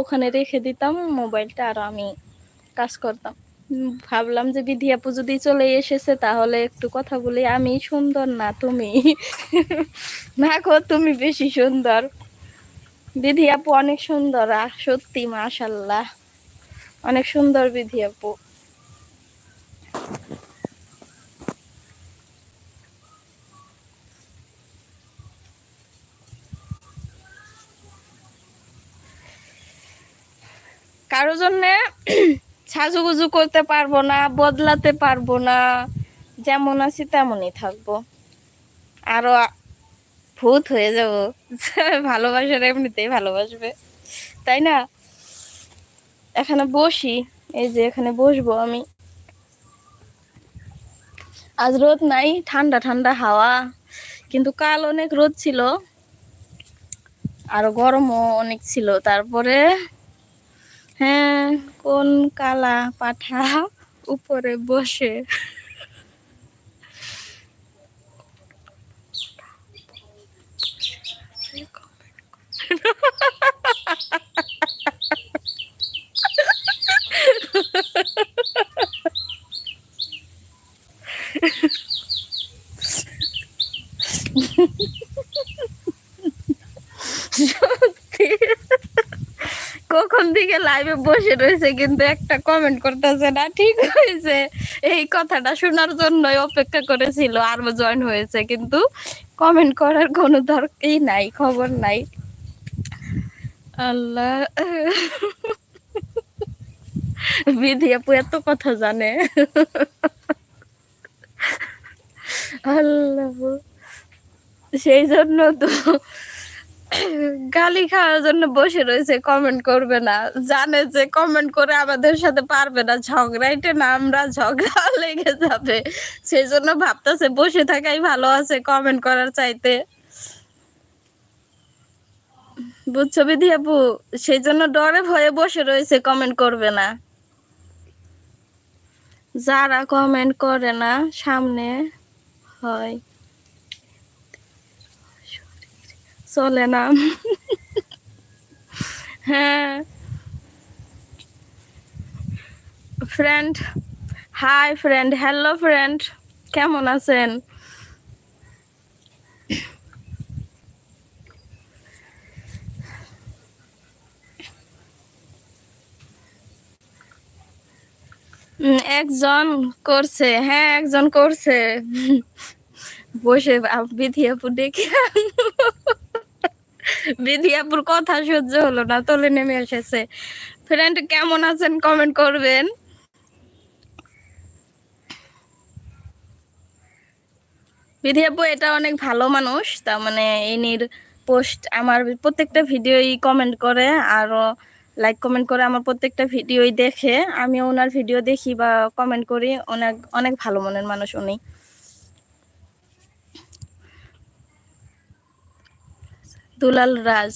ওখানে রেখে দিতাম, মোবাইলটা আর আমি কাজ করতাম। ভাবলাম যে বিধি আপু যদি চলে এসেছে, তাহলে একটু কথা বলি। আমি সুন্দর না, তুমি? না গো, তুমি বেশি সুন্দর। বিধি আপু অনেক সুন্দর সত্যি, মাশাল্লাহ। অনেক সুন্দর বিধি আপু। কারও জন্য সাজুগুজু করতে পারব না, বদলাতে পারব না, যেমন আছি তেমনই থাকব। আরও ভূত হয়ে যাব। ভালোবাসার এমনিতেই ভালোবাসবে। তাই না? এখানে বসি, এই যে এখানে বসবো আমি। আজ রোদ নাই, ঠান্ডা ঠান্ডা হাওয়া, কিন্তু কাল অনেক রোদ ছিল। আরও গরমও অনেক ছিল। তারপরে হ্যাঁ কোন কালা পাঠা উপরে বসে সত্যি কখন থেকে লাইভে বসে রয়েছে, কিন্তু একটা কমেন্ট করতেছে না, ঠিক হয়েছে। এই কথাটা শোনার অপেক্ষা করেছিল আর জয়েন হয়েছে, কিন্তু কমেন্ট করার কোনো দরকারই নাই, খবর নাই। আল্লাহ। বিধি আপু এত কথা জানে। আল্লাহ। সেই জন্য তো গালি খাওয়ার জন্য বসে রয়েছে কমেন্ট করবে না। জানে যে কমেন্ট করে আমাদের সাথে পারবে না ঝগড়াইটে না আমরা ঝগড়া লেগে যাবে। সেই জন্য ভাবতেছে বসে থাকাই ভালো আছে কমেন্ট করার চাইতে। বুঝছ বিধি আপু? সেই জন্য ডরে ভয়ে বসে রয়েছে কমেন্ট করবে না। যারা কমেন্ট করে না, সামনে হয়। চলে না। হ্যাঁ। Friend hi friend hello friend কেমন আছেন? একজন করছে হ্যাঁ একজন করছে। বসে আপ- বিধি আপু দেখে বিধি আপুর কথা সহ্য হলো না, তোলে নেমে এসেছে। ফ্রেন্ড কেমন আছেন? কমেন্ট করবেন। বিধি আপু, এটা অনেক ভালো মানুষ, তার মানে ইনির পোস্ট আমার প্রত্যেকটা ভিডিওই কমেন্ট করে আরও লাইক কমেন্ট করে আমার প্রত্যেকটা ভিডিওই দেখে। আমি ওনার ভিডিও দেখি বা কমেন্ট করি, অনেক অনেক ভালো মনের মানুষ উনি। দুলাল রাজ।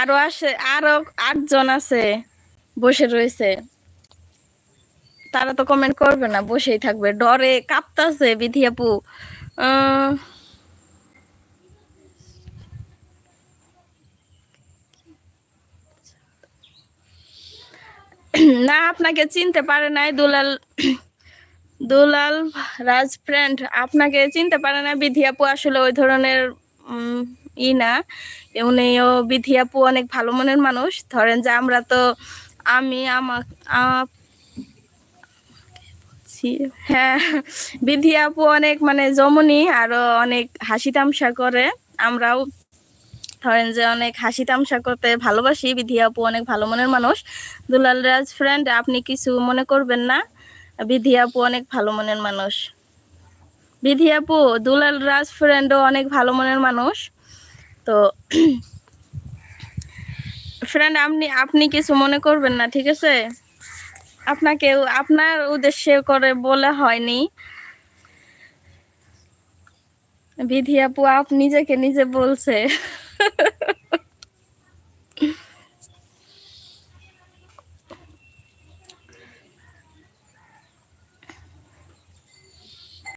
আরও আসে, আরও আটজন আছে বসে রয়েছে। তারা তো কমেন্ট করবে না, বসেই থাকবে। ডরে কাঁপতাছে বিধি আপু। না, আপনাকে চিনতে পারে নাই দুলাল দুলাল রাজ ফ্রেন্ড আপনাকে চিনতে পারে না বিধি আপু আসলে ওই ধরনের ই না। উনিও বিধি আপু অনেক ভালো মনের মানুষ। ধরেন যে আমরা তো আমি আমার হ্যাঁ বিধি আপু অনেক মানে জমনি আরও অনেক হাসি তামসা করে। আমরাও ধরেন যে অনেক হাসি তামসা করতে ভালোবাসি, বিধি আপু অনেক ভালো মনের মানুষ। দুলাল রাজ ফ্রেন্ড আপনি কিছু মনে করবেন না? বিধি আপু অনেক ভালো মনের মানুষ। বিধি আপু, দুলাল রাজ ফ্রেন্ডও অনেক ভালো মনের মানুষ। তো ফ্রেন্ড আপনি আপনি কিছু মনে করবেন না, ঠিক আছে? আপনাকে আপনার উদ্দেশ্যে করে বলে হয়নি। বিধি আপু, আপ নিজেকে নিজে বলছে।